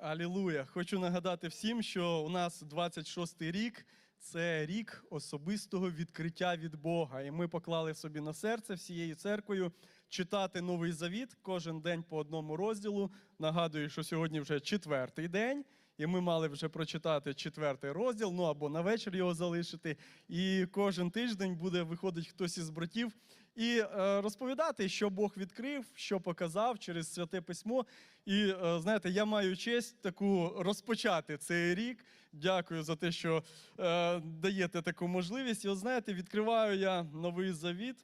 Алілуя! Хочу нагадати всім, що у нас 26-й рік це рік особистого відкриття від Бога. І ми поклали собі на серце всією церквою читати новий завіт кожен день по одному розділу. Нагадую, що сьогодні вже четвертий день, і ми мали вже прочитати четвертий розділ, ну або на вечір його залишити. І кожен тиждень буде виходить хтось із братів і е, розповідати, що Бог відкрив, що показав через святе письмо. І е, знаєте, я маю честь таку розпочати цей рік. Дякую за те, що е, даєте таку можливість. І от знаєте, відкриваю я новий завіт,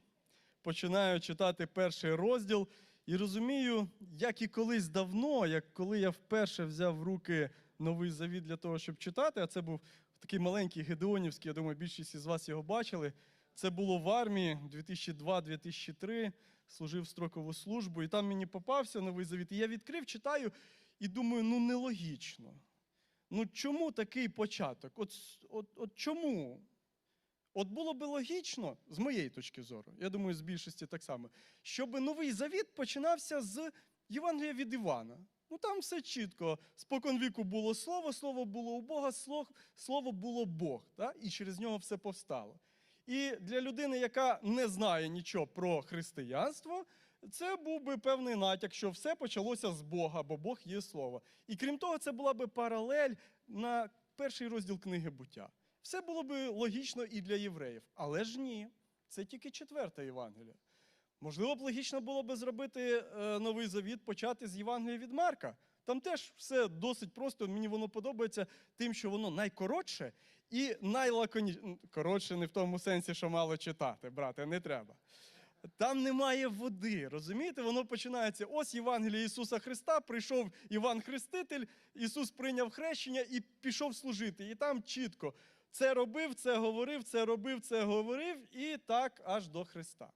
починаю читати перший розділ і розумію, як і колись давно, як коли я вперше взяв в руки новий завіт для того, щоб читати, а це був такий маленький Гедеонівський, я думаю, більшість із вас його бачили. Це було в армії 2002-2003, служив строкову службу, і там мені попався новий завіт. І я відкрив, читаю і думаю, ну нелогічно. Ну чому такий початок? От, от, от чому? От було би логічно, з моєї точки зору, я думаю, з більшості так само, щоб новий завіт починався з Євангелія від Івана. Ну там все чітко. Споконвіку було слово, слово було у Бога, слово було Бог. Так? І через нього все повстало. І для людини, яка не знає нічого про християнство, це був би певний натяк, що все почалося з Бога, бо Бог є слово. І крім того, це була би паралель на перший розділ книги буття. Все було би логічно і для євреїв. Але ж ні, це тільки четверта Євангелія. Можливо б логічно було би зробити е, новий завіт, почати з Євангелія від Марка. Там теж все досить просто. Мені воно подобається тим, що воно найкоротше і найлаконічніше. Коротше, не в тому сенсі, що мало читати, брате, не треба. Там немає води, розумієте? Воно починається. Ось Євангеліє Ісуса Христа, прийшов Іван Хреститель, Ісус прийняв хрещення і пішов служити. І там чітко це робив, це говорив, це робив, це говорив, і так аж до Христа.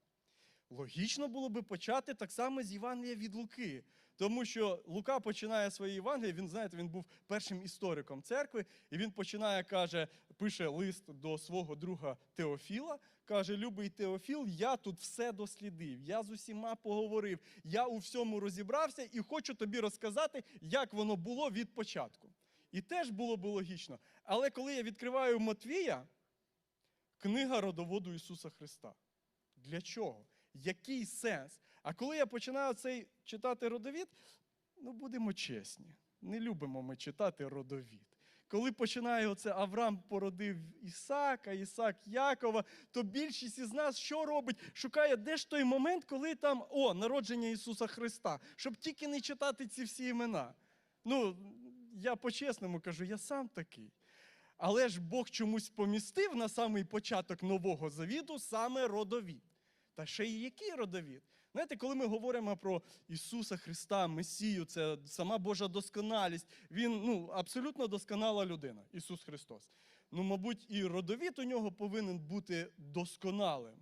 Логічно було би почати так само з Євангелія від Луки, тому що Лука починає своє Євангеліє, він, знаєте, він був першим істориком церкви, і він починає, каже, пише лист до свого друга Теофіла, каже: Любий Теофіл, я тут все дослідив, я з усіма поговорив, я у всьому розібрався і хочу тобі розказати, як воно було від початку. І теж було би логічно. Але коли я відкриваю Матвія, книга родоводу Ісуса Христа. Для чого? Який сенс? А коли я починаю цей читати родовід, ну будемо чесні, не любимо ми читати родовід. Коли починає оце Авраам породив Ісака, Ісак Якова, то більшість із нас що робить? Шукає, де ж той момент, коли там о, народження Ісуса Христа, щоб тільки не читати ці всі імена. Ну, я по-чесному кажу, я сам такий. Але ж Бог чомусь помістив на самий початок нового завіту саме родовід. Та ще й який родовід? Знаєте, коли ми говоримо про Ісуса Христа, Месію, це сама Божа досконалість, Він ну, абсолютно досконала людина, Ісус Христос. Ну, мабуть, і родовід у нього повинен бути досконалим.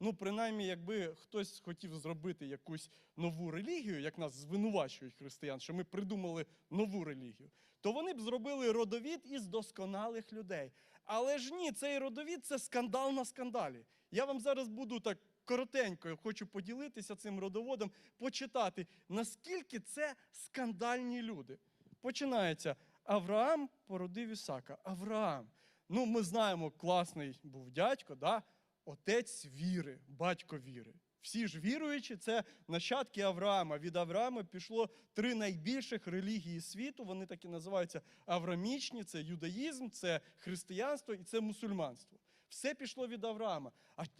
Ну, принаймні, якби хтось хотів зробити якусь нову релігію, як нас звинувачують християн, що ми придумали нову релігію, то вони б зробили родовід із досконалих людей. Але ж ні, цей родовід це скандал на скандалі. Я вам зараз буду так коротенько, я хочу поділитися цим родоводом, почитати, наскільки це скандальні люди. Починається. Авраам породив Ісака. Авраам. Ну, ми знаємо, класний був дядько, да? отець віри, батько віри. Всі ж віруючі, це нащадки Авраама. Від Авраама пішло три найбільших релігії світу. Вони так і називаються аврамічні: це юдаїзм, це християнство і це мусульманство. Все пішло від Авраама.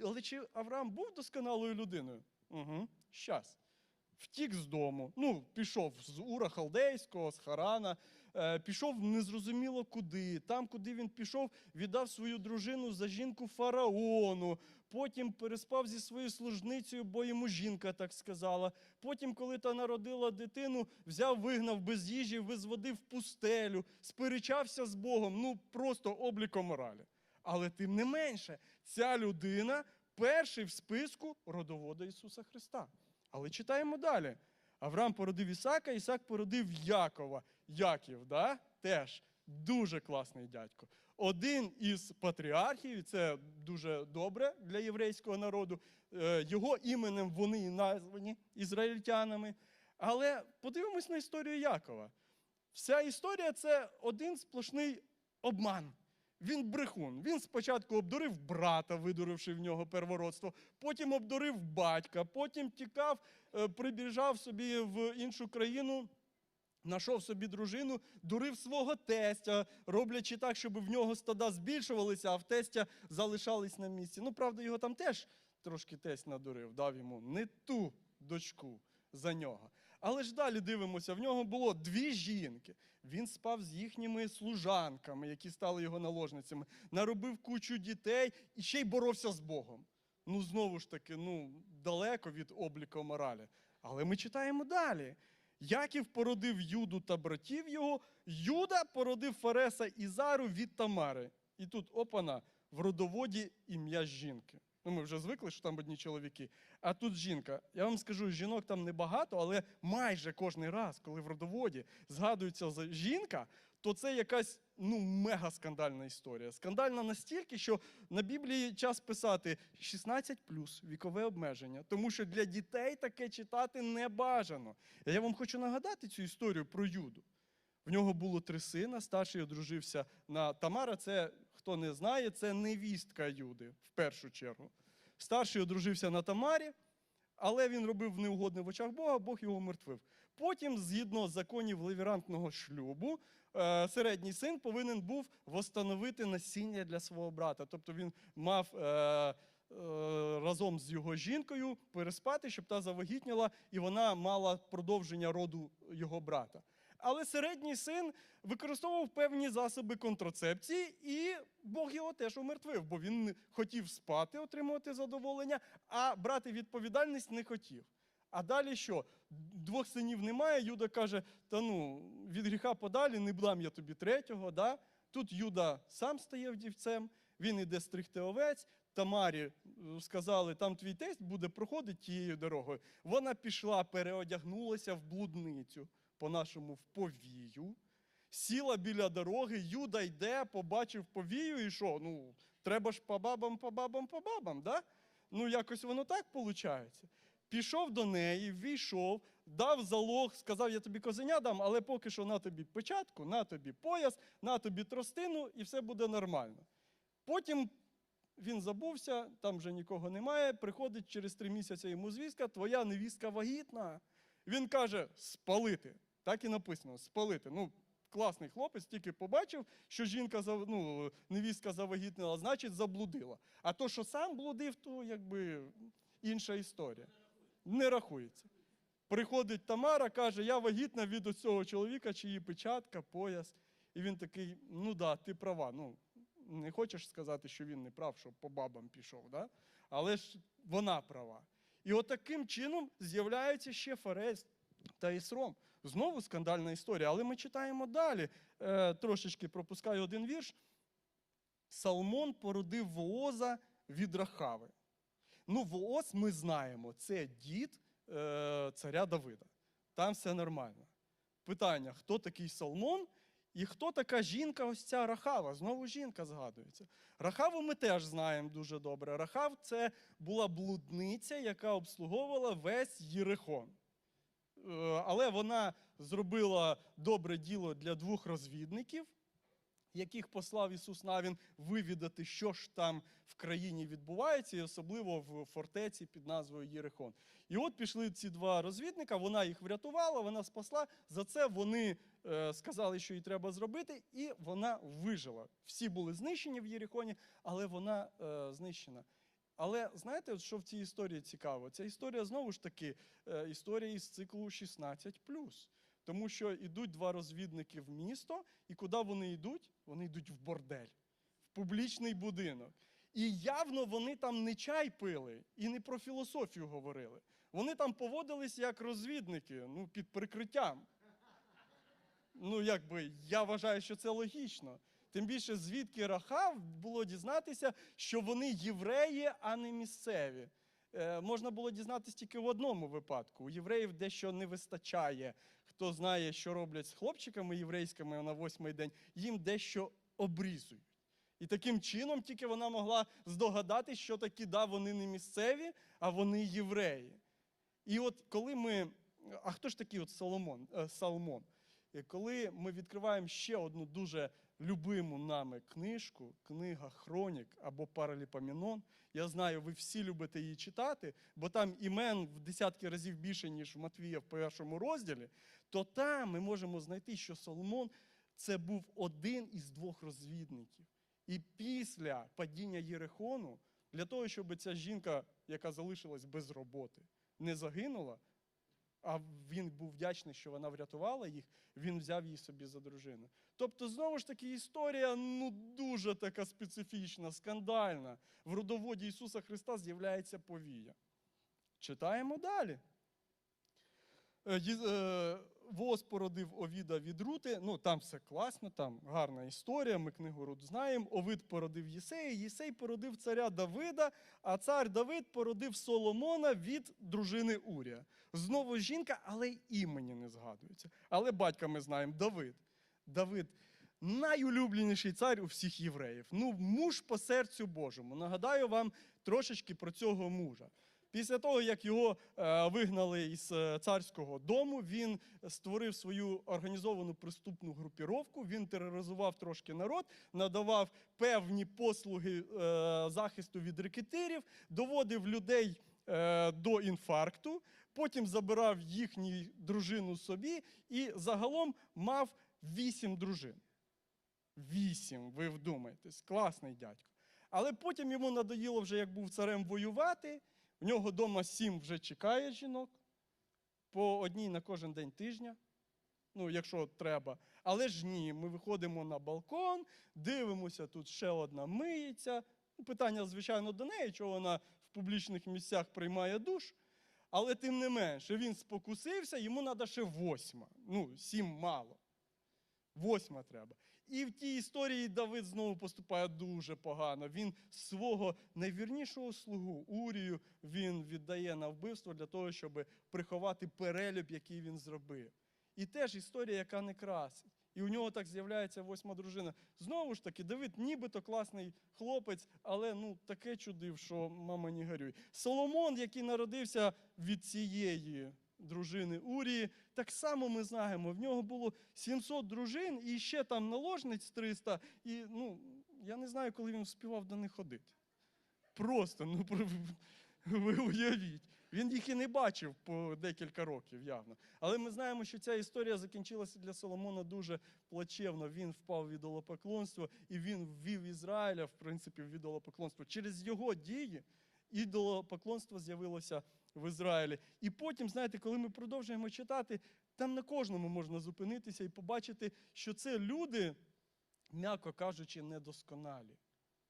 Але чи Авраам був досконалою людиною? Угу. Щас. Втік з дому, ну, пішов з Ура Халдейського, з Харана, е, пішов незрозуміло куди. Там, куди він пішов, віддав свою дружину за жінку фараону. Потім переспав зі своєю служницею, бо йому жінка так сказала. Потім, коли та народила дитину, взяв, вигнав без їжі, визводив пустелю, сперечався з Богом. Ну, просто обліком моралі. Але тим не менше, ця людина перший в списку родовода Ісуса Христа. Але читаємо далі. Авраам породив Ісака, Ісак породив Якова. Яків, да? теж дуже класний дядько. Один із патріархів, і це дуже добре для єврейського народу. Е, Його іменем вони і названі ізраїльтянами. Але подивимось на історію Якова. Вся історія це один сплошний обман. Він брехун. Він спочатку обдурив брата, видуривши в нього первородство, потім обдурив батька, потім тікав, е, прибіжав собі в іншу країну, знайшов собі дружину, дурив свого тестя, роблячи так, щоб в нього стада збільшувалися, а в тестя залишались на місці. Ну, правда, його там теж трошки тесть надурив, дав йому не ту дочку за нього. Але ж далі дивимося, в нього було дві жінки. Він спав з їхніми служанками, які стали його наложницями, наробив кучу дітей і ще й боровся з Богом. Ну, знову ж таки, ну, далеко від обліку моралі. Але ми читаємо далі. Яків породив Юду та братів його, Юда породив Фареса і Зару від Тамари. І тут опана в родоводі ім'я жінки. Ну, ми вже звикли, що там одні чоловіки. А тут жінка. Я вам скажу, жінок там небагато, але майже кожний раз, коли в родоводі згадується жінка, то це якась ну, мега скандальна історія. Скандальна настільки, що на Біблії час писати 16 вікове обмеження, тому що для дітей таке читати не бажано. Я вам хочу нагадати цю історію про Юду. В нього було три сина. Старший одружився на Тамара. Це хто не знає, це невістка Юди в першу чергу. Старший одружився на Тамарі, але він робив неугодне в очах Бога, Бог його мертвив. Потім, згідно законів левірантного шлюбу, е, середній син повинен був восстановити насіння для свого брата. Тобто він мав е, е, разом з його жінкою переспати, щоб та завагітніла, і вона мала продовження роду його брата. Але середній син використовував певні засоби контрацепції, і Бог його теж умертвив, бо він хотів спати, отримувати задоволення, а брати відповідальність не хотів. А далі що? Двох синів немає. Юда каже: Та ну, від гріха подалі, не дам я тобі третього. Да? Тут Юда сам стає вдівцем, він іде стригти овець. Тамарі е, сказали, там твій тесть буде проходити тією дорогою. Вона пішла, переодягнулася в блудницю, по-нашому в повію, сіла біля дороги, Юда йде, побачив повію і що? Ну, треба ж по бабам, по бабам, по бабам, да? Ну, якось воно так виходить. Пішов до неї, війшов, дав залог, сказав, я тобі козеня дам, але поки що на тобі печатку, на тобі пояс, на тобі тростину, і все буде нормально. Потім він забувся, там вже нікого немає. Приходить через три місяці йому звістка, твоя невістка вагітна. Він каже: спалити. Так і написано: спалити. Ну, класний хлопець, тільки побачив, що жінка ну, невістка завагітнила, значить заблудила. А то, що сам блудив, то якби інша історія. Не рахується. Приходить Тамара, каже: Я вагітна від цього чоловіка, чиї печатка, пояс. І він такий: ну да, ти права. Ну, не хочеш сказати, що він не прав, що по бабам пішов, да? але ж вона права. І от чином з'являється ще Фарес та Ісром. Знову скандальна історія, але ми читаємо далі. Е, трошечки пропускаю один вірш. Салмон породив Вооза від Рахави. Ну, Вооз ми знаємо, це дід е, царя Давида. Там все нормально. Питання: хто такий Салмон і хто така жінка, ось ця Рахава? Знову жінка згадується. Рахаву ми теж знаємо дуже добре. Рахав це була блудниця, яка обслуговувала весь Єрихон. Е, Але вона зробила добре діло для двох розвідників, яких послав Ісус Навін вивідати, що ж там в країні відбувається, і особливо в фортеці під назвою Єрихон. І от пішли ці два розвідника, вона їх врятувала, вона спасла. За це вони е, сказали, що їй треба зробити, і вона вижила. Всі були знищені в Єрихоні, але вона е, знищена. Але знаєте, що в цій історії цікаво? Ця історія знову ж таки е, історія із циклу 16. Тому що йдуть два розвідники в місто, і куди вони йдуть? Вони йдуть в бордель, в публічний будинок. І явно вони там не чай пили і не про філософію говорили. Вони там поводились як розвідники, ну, під прикриттям. Ну, якби я вважаю, що це логічно. Тим більше, звідки Рахав було дізнатися, що вони євреї, а не місцеві. Е, можна було дізнатися тільки в одному випадку. У євреїв дещо не вистачає. Хто знає, що роблять з хлопчиками єврейськими на восьмий день, їм дещо обрізують. І таким чином тільки вона могла здогадатись, що такі да, вони не місцеві, а вони євреї. І от коли ми. А хто ж такий от Соломон, е, Салмон? Коли ми відкриваємо ще одну дуже любиму нами книжку, книга Хронік або Параліпоменон, я знаю, ви всі любите її читати, бо там імен в десятки разів більше, ніж в Матвія в першому розділі, то там ми можемо знайти, що Соломон це був один із двох розвідників. І після падіння Єрихону, для того, щоб ця жінка, яка залишилась без роботи, не загинула, а він був вдячний, що вона врятувала їх, він взяв її собі за дружину. Тобто, знову ж таки, історія ну, дуже така специфічна, скандальна. В родоводі Ісуса Христа з'являється повія. Читаємо далі. Воз породив Овіда від Рути. Ну, там все класно, там гарна історія. Ми книгу Рут знаємо. Овид породив Єсея, Єсей породив царя Давида, а цар Давид породив Соломона від дружини Урія. Знову жінка, але й імені не згадується. Але батька ми знаємо Давид. Давид найулюбленіший цар у всіх євреїв. Ну, муж по серцю Божому. Нагадаю вам трошечки про цього мужа. Після того, як його е, вигнали із е, царського дому, він створив свою організовану преступну групіровку, він тероризував трошки народ, надавав певні послуги е, захисту від рекетирів, доводив людей до інфаркту, потім забирав їхню дружину собі і загалом мав вісім дружин. Вісім, ви вдумайтесь, класний дядько. Але потім йому надоїло вже, як був царем воювати. В нього вдома сім вже чекає жінок, по одній на кожен день тижня, ну, якщо треба. Але ж ні, ми виходимо на балкон, дивимося, тут ще одна миється. Ну, Питання, звичайно, до неї, чого вона в публічних місцях приймає душ. Але тим не менше, він спокусився, йому треба ще восьма. Ну, сім мало. Восьма треба. І в тій історії Давид знову поступає дуже погано. Він свого найвірнішого слугу Урію він віддає на вбивство для того, щоб приховати перелюб, який він зробив. І теж історія, яка не красить. І у нього так з'являється восьма дружина. Знову ж таки, Давид нібито класний хлопець, але ну таке чудив, що мама не горюй. Соломон, який народився від цієї дружини Урії, так само ми знаємо, в нього було 700 дружин і ще там наложниць 300. І ну, я не знаю, коли він співав до них ходити. Просто, ну ви уявіть. Він їх і не бачив по декілька років явно. Але ми знаємо, що ця історія закінчилася для Соломона дуже плачевно. Він впав в ідолопоклонство, і він ввів Ізраїля, в принципі, в ідолопоклонство. Через його дії ідолопоклонство з'явилося в Ізраїлі. І потім, знаєте, коли ми продовжуємо читати, там на кожному можна зупинитися і побачити, що це люди, м'яко кажучи, недосконалі.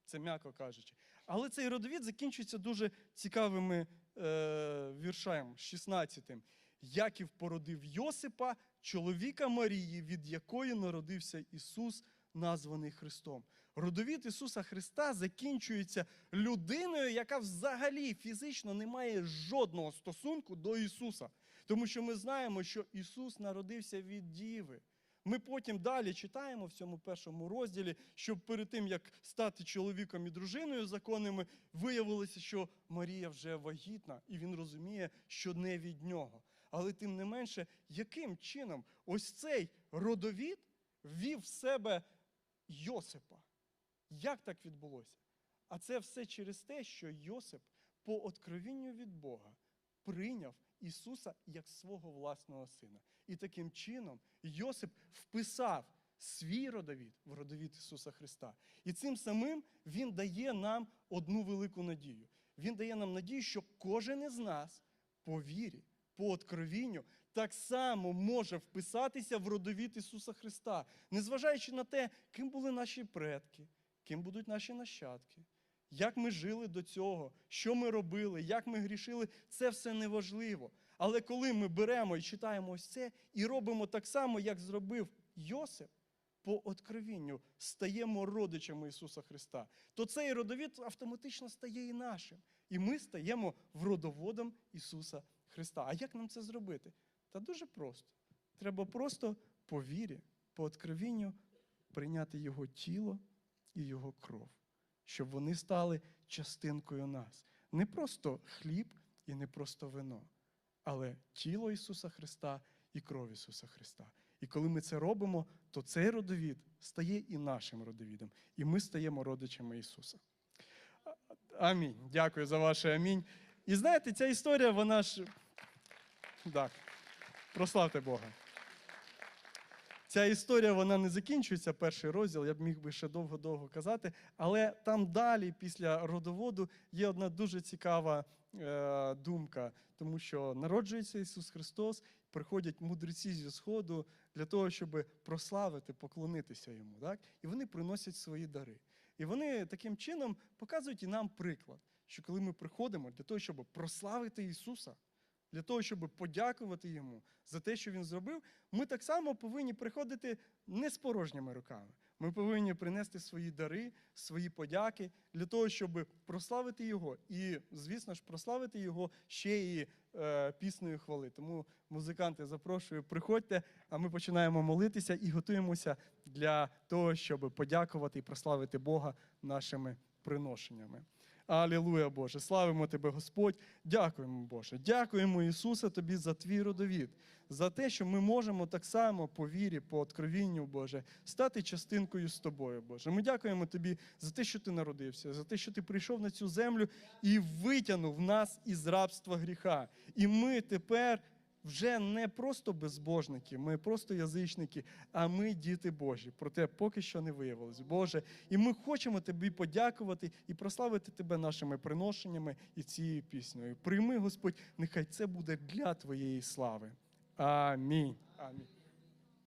Це м'яко кажучи. Але цей родовід закінчується дуже цікавими е, віршем, 16-тим. Яків породив Йосипа, чоловіка Марії, від якої народився Ісус, названий Христом. Родовід Ісуса Христа закінчується людиною, яка взагалі фізично не має жодного стосунку до Ісуса. Тому що ми знаємо, що Ісус народився від Діви. Ми потім далі читаємо в цьому першому розділі, що перед тим, як стати чоловіком і дружиною законними, виявилося, що Марія вже вагітна, і він розуміє, що не від нього. Але тим не менше, яким чином ось цей родовід ввів в себе Йосипа? Як так відбулося? А це все через те, що Йосип по откровінню від Бога прийняв Ісуса як свого власного сина. І таким чином Йосип вписав свій родовід в родовід Ісуса Христа. І цим самим Він дає нам одну велику надію. Він дає нам надію, що кожен із нас по вірі, по откровінню, так само може вписатися в родовід Ісуса Христа, незважаючи на те, ким були наші предки, ким будуть наші нащадки. Як ми жили до цього, що ми робили, як ми грішили, це все неважливо. Але коли ми беремо і читаємо ось це і робимо так само, як зробив Йосип, по откровінню стаємо родичами Ісуса Христа, то цей родовід автоматично стає і нашим. І ми стаємо в родоводом Ісуса Христа. А як нам це зробити? Та дуже просто. Треба просто по вірі, по откровінню прийняти Його тіло і Його кров, щоб вони стали частинкою нас. Не просто хліб і не просто вино, але тіло Ісуса Христа і кров Ісуса Христа. І коли ми це робимо, то цей родовід стає і нашим родовідом, і ми стаємо родичами Ісуса. Амінь. Дякую за ваше амінь. І знаєте, ця історія, вона ж. Так, прославте Бога. Ця історія вона не закінчується, перший розділ, я б міг би ще довго-довго казати, але там далі, після родоводу, є одна дуже цікава е, думка, тому що народжується Ісус Христос, приходять мудреці зі Сходу для того, щоб прославити, поклонитися йому. Так? І вони приносять свої дари. І вони таким чином показують і нам приклад, що коли ми приходимо для того, щоб прославити Ісуса, для того, щоб подякувати йому за те, що він зробив, ми так само повинні приходити не з порожніми руками. Ми повинні принести свої дари, свої подяки для того, щоб прославити його. І, звісно ж, прославити його ще і е, піснею хвали. Тому музиканти запрошую, приходьте, а ми починаємо молитися і готуємося для того, щоб подякувати і прославити Бога нашими приношеннями. Алілуя, Боже, славимо Тебе, Господь. Дякуємо, Боже. Дякуємо, Ісусе, Тобі за твій родовід, за те, що ми можемо так само по вірі, по откровінню, Боже, стати частинкою з тобою, Боже. Ми дякуємо Тобі за те, що ти народився, за те, що ти прийшов на цю землю і витягнув нас із рабства гріха. І ми тепер. Вже не просто безбожники, ми просто язичники, а ми діти Божі. Проте поки що не виявилось, Боже. І ми хочемо тобі подякувати і прославити тебе нашими приношеннями і цією піснею. Прийми, Господь, нехай це буде для Твоєї слави. Амінь. Амінь.